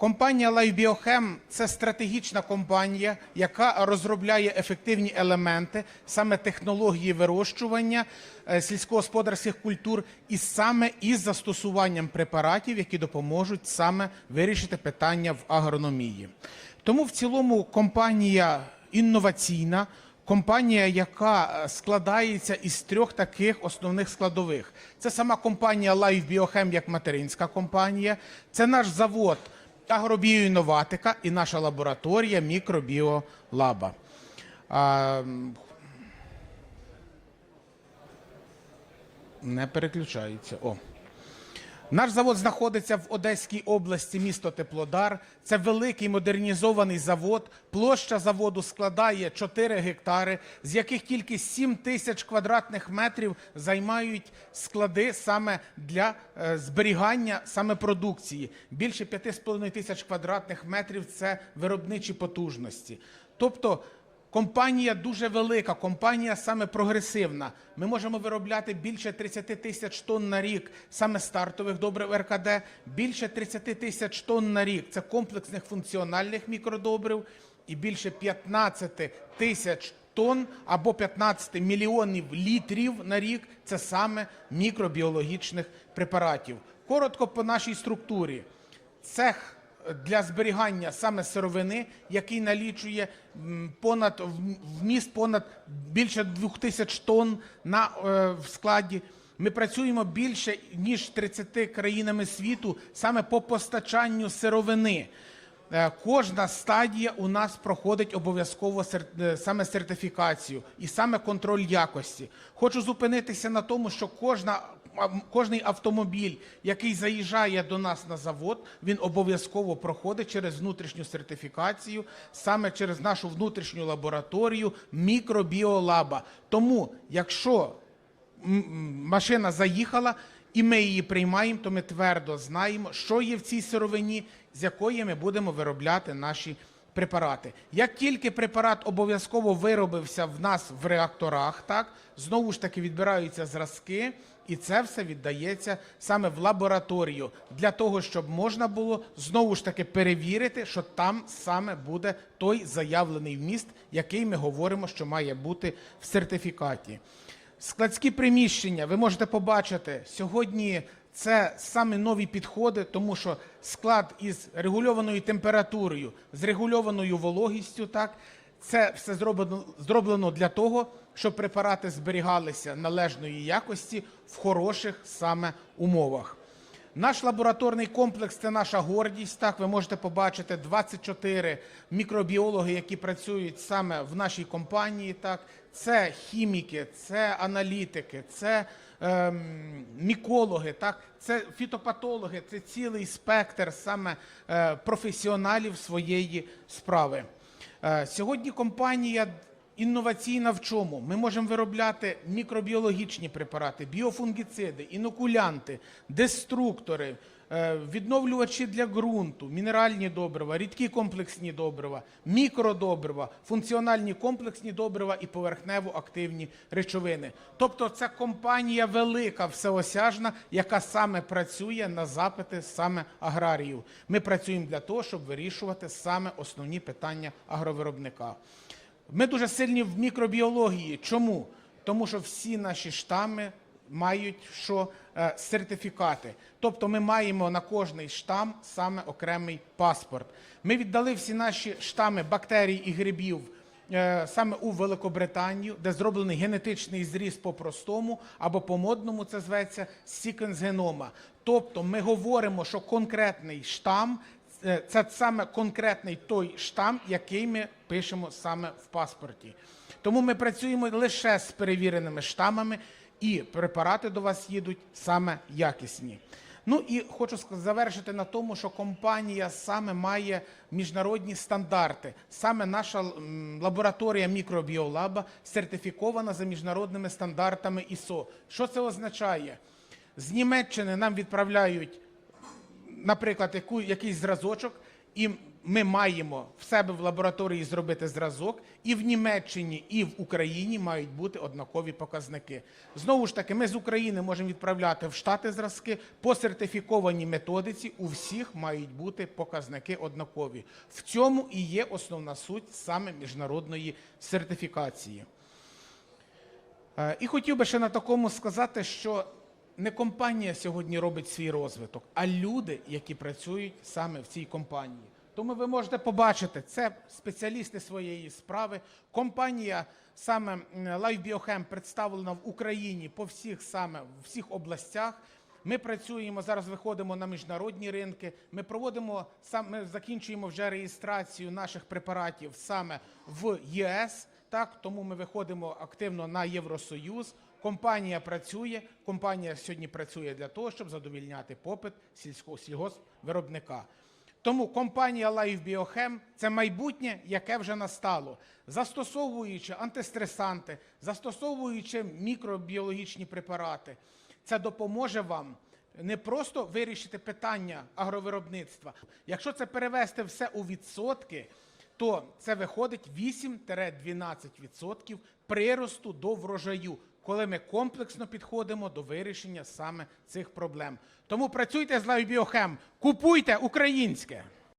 Компанія LifeBioChem – це стратегічна компанія, яка розробляє ефективні елементи, саме технології вирощування е, сільськогосподарських культур, і саме із застосуванням препаратів, які допоможуть саме вирішити питання в агрономії. Тому в цілому компанія інноваційна. Компанія, яка е, складається із трьох таких основних складових. Це сама компанія Life Biochem як материнська компанія, це наш завод агробіоінноватика і наша лабораторія мікробіолаба. Не переключається. О. Наш завод знаходиться в Одеській області, місто Теплодар. Це великий модернізований завод. Площа заводу складає 4 гектари, з яких тільки 7 тисяч квадратних метрів займають склади саме для е, зберігання саме продукції. Більше 5,5 тисяч квадратних метрів це виробничі потужності. Тобто Компанія дуже велика, компанія саме прогресивна. Ми можемо виробляти більше 30 тисяч тонн на рік саме стартових добрив РКД, більше 30 тисяч тонн на рік це комплексних функціональних мікродобрив і більше 15 тисяч тонн або 15 мільйонів літрів на рік це саме мікробіологічних препаратів. Коротко по нашій структурі. Цех для зберігання саме сировини, який налічує понад вміст понад більше 2000 тонн на е, в складі. Ми працюємо більше ніж 30 країнами світу саме по постачанню сировини. Е, Кожна стадія у нас проходить обов'язково е, саме сертифікацію і саме контроль якості. Хочу зупинитися на тому, що кожна кожний автомобіль, який заїжджає до нас на завод, він обов'язково проходить через внутрішню сертифікацію, саме через нашу внутрішню лабораторію мікробіолаба. Тому, якщо машина заїхала, і ми її приймаємо, то ми твердо знаємо, що є в цій сировині, з якої ми будемо виробляти наші препарати. Як тільки препарат обов'язково виробився в нас в реакторах, так знову ж таки відбираються зразки, і це все віддається саме в лабораторію для того, щоб можна було знову ж таки перевірити, що там саме буде той заявлений вміст, який ми говоримо, що має бути в сертифікаті. Складські приміщення ви можете побачити сьогодні. Це саме нові підходи, тому що склад із регульованою температурою, з регульованою вологістю, так це все зроблено, зроблено для того, щоб препарати зберігалися належної якості в хороших саме умовах. Наш лабораторний комплекс це наша гордість. Так, ви можете побачити 24 мікробіологи, які працюють саме в нашій компанії. Так, це хіміки, це аналітики, це ем, мікологи, так, це фітопатологи, це цілий спектр саме е, професіоналів своєї справи. Е, сьогодні компанія Інноваційна в чому? Ми можемо виробляти мікробіологічні препарати, біофунгіциди, інокулянти, деструктори, відновлювачі для ґрунту, мінеральні добрива, рідкі комплексні добрива, мікродобрива, функціональні комплексні добрива і поверхнево активні речовини. Тобто це компанія велика, всеосяжна, яка саме працює на запити саме аграріїв. Ми працюємо для того, щоб вирішувати саме основні питання агровиробника. Ми дуже сильні в мікробіології. Чому? Тому що всі наші штами мають що Е, сертифікати. Тобто ми маємо на кожний штам саме окремий паспорт. Ми віддали всі наші штами бактерій і грибів е, саме у Великобританію, де зроблений генетичний зріз по-простому або по-модному це зветься секвенс генома. Тобто ми говоримо, що конкретний штам Е, це саме конкретний той штам, який ми пишемо саме в паспорті. Тому ми працюємо лише з перевіреними штамами, і препарати до вас їдуть саме якісні. Ну і хочу завершити на тому, що компанія саме має міжнародні стандарти. Саме наша лабораторія мікробіолаба сертифікована за міжнародними стандартами ISO. Що це означає? З Німеччини нам відправляють наприклад, яку, якийсь зразочок, і ми маємо в себе в лабораторії зробити зразок, і в Німеччині, і в Україні мають бути однакові показники. Знову ж таки, ми з України можемо відправляти в Штати зразки по сертифікованій методиці. У всіх мають бути показники однакові. В цьому і є основна суть саме міжнародної сертифікації. Е, І хотів би ще на такому сказати, що не компанія сьогодні робить свій розвиток, а люди, які працюють саме в цій компанії. Тому ви можете побачити, це спеціалісти своєї справи. Компанія саме Life Biochem представлена в Україні по всіх саме в всіх областях. Ми працюємо зараз. Виходимо на міжнародні ринки. Ми проводимо сам. Ми закінчуємо вже реєстрацію наших препаратів саме в ЄС. Так, тому ми виходимо активно на Євросоюз. Компанія працює. Компанія сьогодні працює для того, щоб задовільняти попит сільського сільгоспвиробника. Тому компанія Life Biochem – це майбутнє, яке вже настало. Застосовуючи антистресанти, застосовуючи мікробіологічні препарати, це допоможе вам не просто вирішити питання агровиробництва. Якщо це перевести все у відсотки, то це виходить 8-12% приросту до врожаю, коли ми комплексно підходимо до вирішення саме цих проблем. Тому працюйте з лайбіохем, купуйте українське.